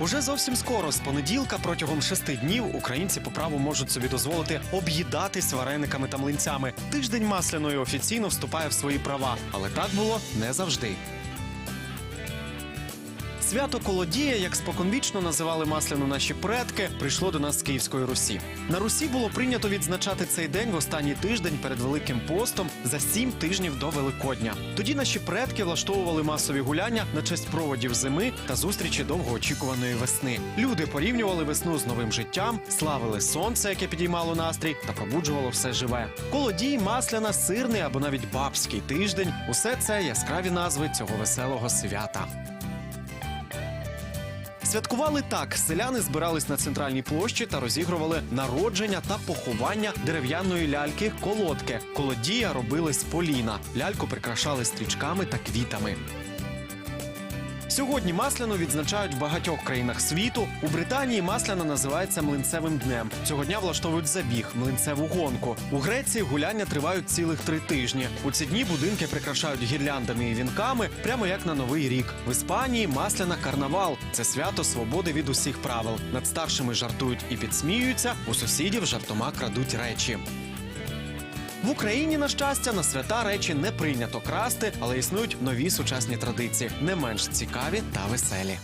Уже зовсім скоро, з понеділка, протягом шести днів, українці по праву можуть собі дозволити об'їдатись варениками та млинцями. Тиждень масляної офіційно вступає в свої права, але так було не завжди. Свято Колодія, як споконвічно називали масляну наші предки, прийшло до нас з Київської Русі. На Русі було прийнято відзначати цей день в останній тиждень перед Великим постом за сім тижнів до Великодня. Тоді наші предки влаштовували масові гуляння на честь проводів зими та зустрічі довгоочікуваної весни. Люди порівнювали весну з новим життям, славили сонце, яке підіймало настрій та пробуджувало все живе. Колодій, масляна, сирний або навіть бабський тиждень усе це яскраві назви цього веселого свята. Святкували так: селяни збирались на центральній площі та розігрували народження та поховання дерев'яної ляльки колодки. Колодія робили з поліна. Ляльку прикрашали стрічками та квітами. Сьогодні масляну відзначають в багатьох країнах світу. У Британії масляна називається млинцевим днем. Цього дня влаштовують забіг, млинцеву гонку. У Греції гуляння тривають цілих три тижні. У ці дні будинки прикрашають гірляндами і вінками, прямо як на новий рік. В Іспанії масляна карнавал це свято свободи від усіх правил. Над старшими жартують і підсміюються. У сусідів жартома крадуть речі. В Україні, на щастя, на свята речі не прийнято красти, але існують нові сучасні традиції, не менш цікаві та веселі.